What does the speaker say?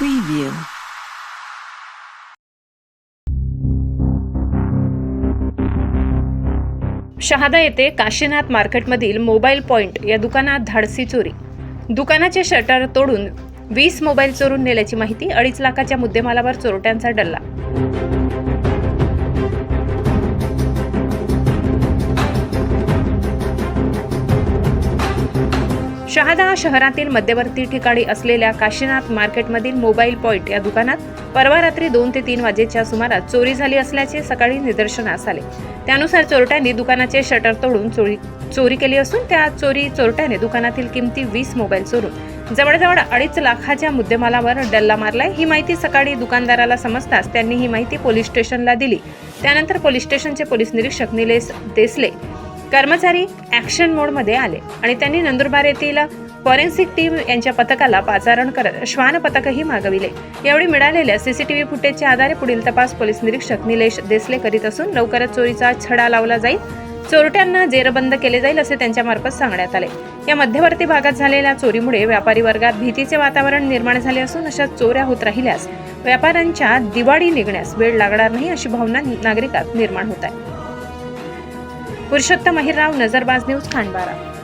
Preview. Shahada येथे काशीनाथ मार्केटमधील mobile point या दुकानात धाडसी चोरी. दुकानाचे शटर तोडून वीस मोबाईल चोरून नेल्याची माहिती अडीच लाखाच्या मुद्देमालावर चोरट्यांचा डल्ला. शहादा शहरातील मध्यवर्ती ठिकाणी असलेल्या काशीनाथ मार्केटमधील मोबाईल पॉईंट या दुकानात परवा रात्री दोन ते तीन वाजेच्या सुमारास चोरी झाली असल्याचे सकाळी निदर्शनास आले. त्यानुसार चोरट्यांनी दुकानाचे शटर तोडून चोरी चोरी केली असून त्या चोरी चोरट्याने दुकानातील किमती वीस मोबाईल चोरून जवळजवळ अडीच लाखाच्या मुद्देमालावर डल्ला मारलाय. ही माहिती सकाळी दुकानदाराला समजताच त्यांनी ही माहिती पोलीस स्टेशनला दिली. त्यानंतर पोलीस स्टेशनचे पोलीस निरीक्षक निलेश देसले कर्मचारी ॲक्शन मोडमध्ये आले आणि त्यांनी नंदुरबार येथील फॉरेन्सिक टीम यांच्या पथकाला पाचारण करत श्वान पथकही मागविले. यावेळी मिळालेल्या सीसीटीव्ही फुटेजच्या आधारे पुढील तपास पोलीस निरीक्षक निलेश देसले करीत असून लवकरच चोरीचा छडा लावला जाईल. चोरट्यांना जेरबंद केले जाईल असे त्यांच्यामार्फत सांगण्यात आले. या मध्यवर्ती भागात झालेल्या चोरीमुळे व्यापारी वर्गात भीतीचे वातावरण निर्माण झाले असून अशा चोऱ्या होत राहिल्यास व्यापाऱ्यांच्या दिवाळी निघण्यास वेळ लागणार नाही अशी भावना नागरिकात निर्माण होत आहे. पुरुषोत्तम अहिरराव नजरबाज न्यूज खांडबारा.